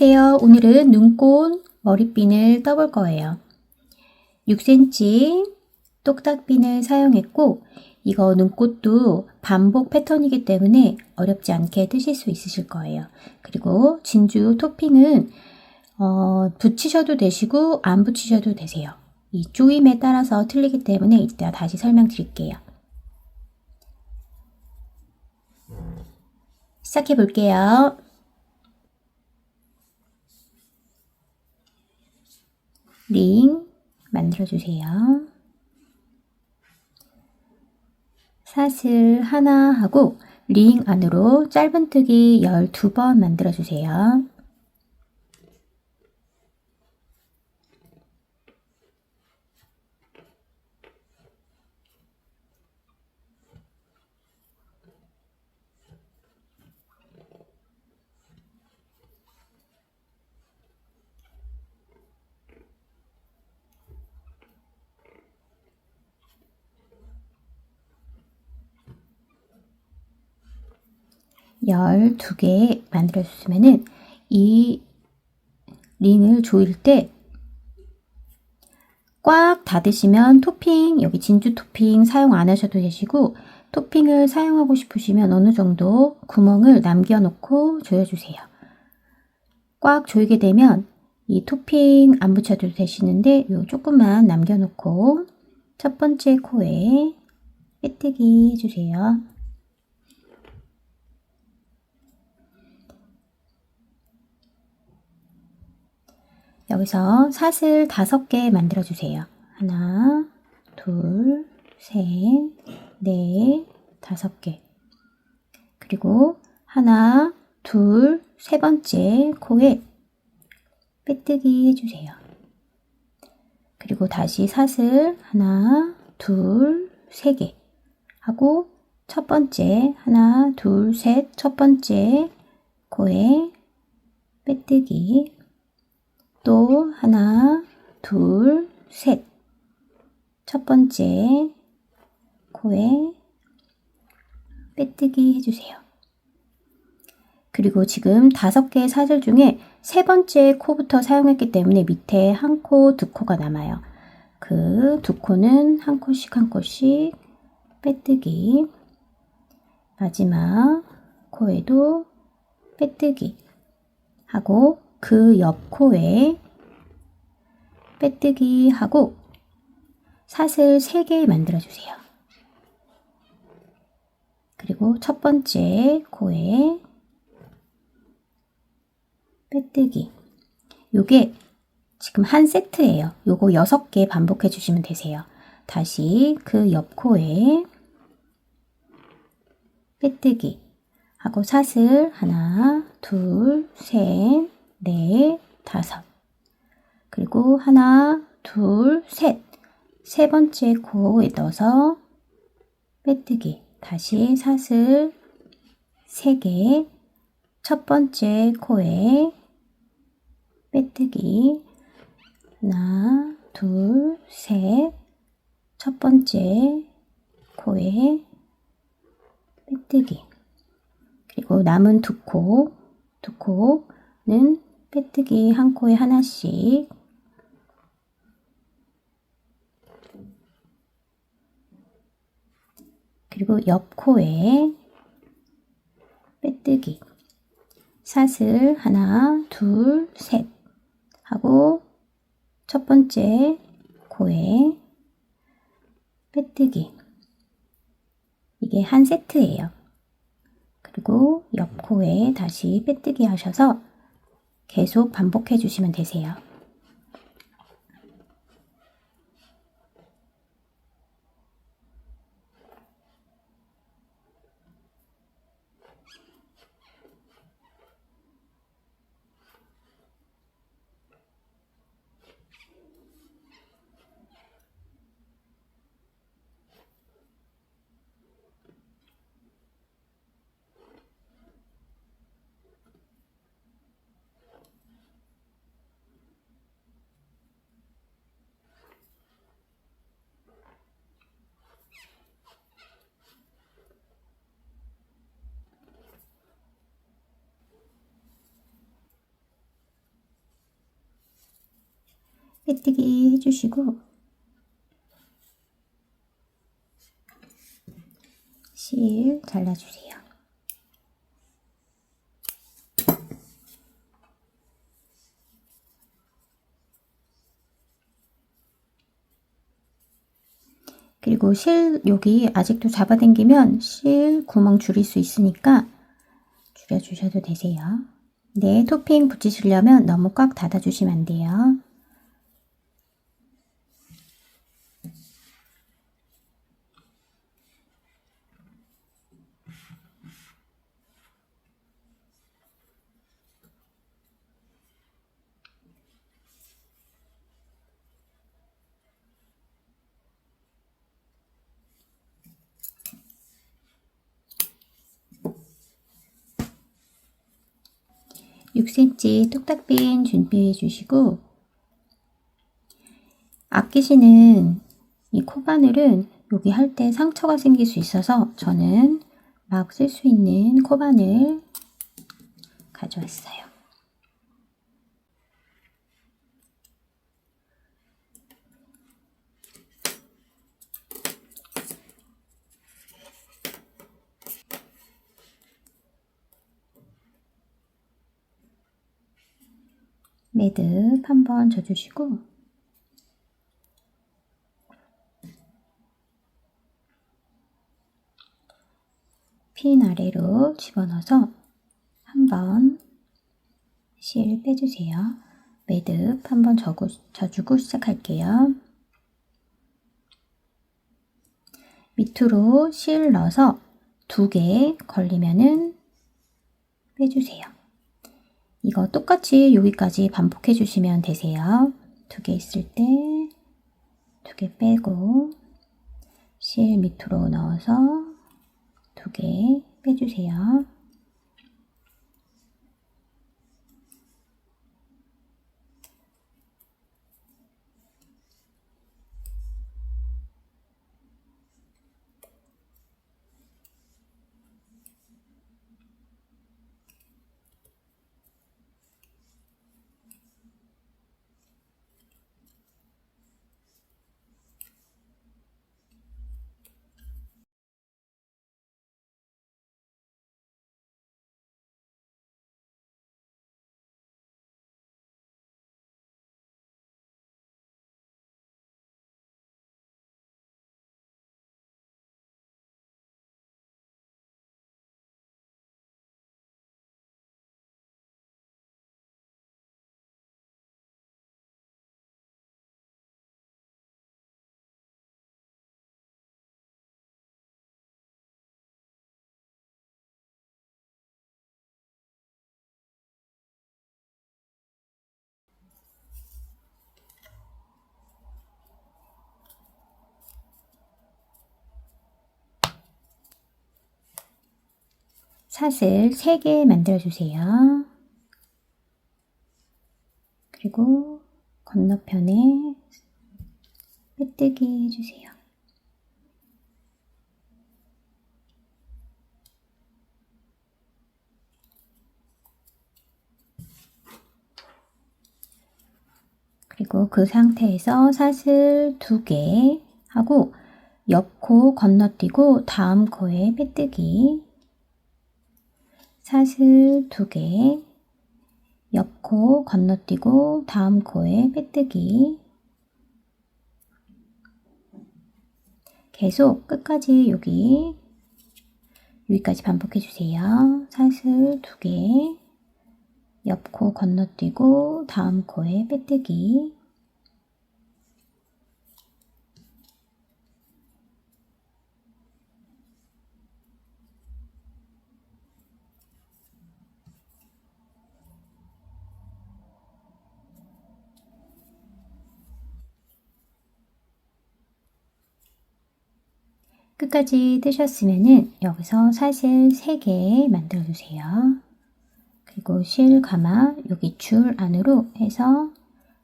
안녕하세요. 오늘은 눈꽃 머리핀을 떠볼 거예요. 6cm 똑딱핀을 사용했고 이거 눈꽃도 반복 패턴이기 때문에 어렵지 않게 뜨실 수 있으실 거예요. 그리고 진주 토핑은 어, 붙이셔도 되시고 안 붙이셔도 되세요. 이 조임에 따라서 틀리기 때문에 이따 다시 설명드릴게요. 시작해 볼게요. 링 만들어주세요. 사슬 하나 하고 링 안으로 짧은뜨기 12번 만들어주세요. 열두 개 만들어주시면은 이 링을 조일 때 꽉 닫으시면 토핑, 여기 진주 토핑 사용 안 하셔도 되시고 토핑을 사용하고 싶으시면 어느 정도 구멍을 남겨놓고 조여주세요. 꽉 조이게 되면 이 토핑 안 붙여도 되시는데 요 조금만 남겨놓고 첫 번째 코에 빼뜨기 해주세요. 여기서 사슬 다섯 개 만들어 주세요. 하나, 둘, 셋, 넷, 다섯 개. 그리고 하나, 둘, 세 번째 코에 빼뜨기 해주세요. 그리고 다시 사슬 하나, 둘, 세 개 하고 첫 번째 하나, 둘, 셋, 첫 번째 코에 빼뜨기 또 하나, 둘, 셋. 첫 번째 코에 빼뜨기 해주세요. 그리고 지금 다섯 개의 사슬 중에 세 번째 코부터 사용했기 때문에 밑에 한 코, 두 코가 남아요. 그 두 코는 한 코씩 한 코씩 빼뜨기. 마지막 코에도 빼뜨기 하고 그 옆 코에 빼뜨기 하고 사슬 3개 만들어 주세요. 그리고 첫 번째 코에 빼뜨기. 요게 지금 한 세트예요. 요거 6개 반복해 주시면 되세요. 다시 그 옆 코에 빼뜨기 하고 사슬 하나, 둘, 셋, 넷, 다섯. 그리고 하나, 둘, 셋. 세 번째 코에 넣어서 빼뜨기. 다시 사슬 세 개. 첫 번째 코에 빼뜨기. 하나, 둘, 셋. 첫 번째 코에 빼뜨기. 그리고 남은 두 코, 두 코는 빼뜨기 한 코에 하나씩. 그리고 옆 코에 빼뜨기. 사슬 하나 둘 셋 하고 첫 번째 코에 빼뜨기. 이게 한 세트예요. 그리고 옆 코에 다시 빼뜨기 하셔서 계속 반복해 주시면 되세요. 빼뜨기 해주시고 실 잘라주세요. 그리고 실 여기 아직도 잡아당기면 실 구멍 줄일 수 있으니까 줄여주셔도 되세요. 네, 토핑 붙이시려면 너무 꽉 닫아주시면 안 돼요. 육 c m 뚝딱핀 준비해 주시고 아끼시는 이 코바늘은 여기 할 때 상처가 생길 수 있어서 저는 막 쓸 수 있는 코바늘 가져왔어요. 매듭 한번 져주시고 핀 아래로 집어넣어서 한번 실 빼주세요. 매듭 한번 져주고 시작할게요. 밑으로 실 넣어서 두 개 걸리면은 빼주세요. 이거 똑같이 여기까지 반복해 주시면 되세요. 두 개 있을 때 두 개 빼고 실 밑으로 넣어서 두 개 빼주세요. 사슬 3개 만들어주세요. 그리고 건너편에 빼뜨기 해주세요. 그리고 그 상태에서 사슬 2개 하고 옆코 건너뛰고 다음 코에 빼뜨기 사슬 두 개, 옆코 건너뛰고 다음 코에 빼뜨기. 계속 끝까지 여기. 여기까지 반복해 주세요. 사슬 두 개, 옆코 건너뛰고 다음 코에 빼뜨기 끝까지 뜨셨으면은 여기서 사슬 3개 만들어 주세요. 그리고 실 가마 여기 줄 안으로 해서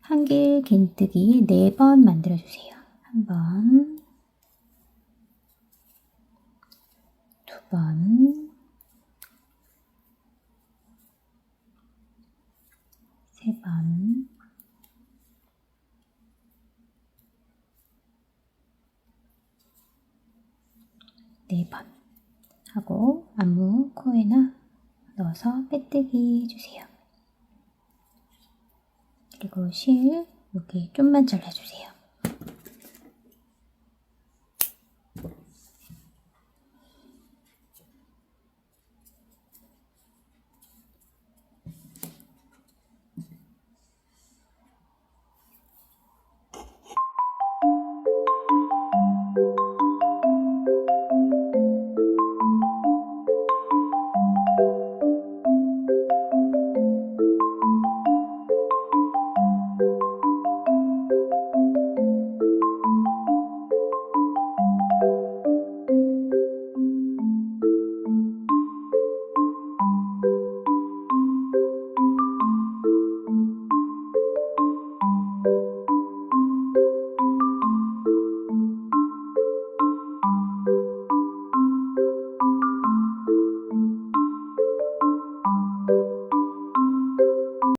한길 긴뜨기 4번 만들어 주세요. 한 번, 두 번, 세 번, 4번 하고 안무 코에나 넣어서 빼뜨기 해주세요. 그리고 실 여기 좀만 잘라주세요.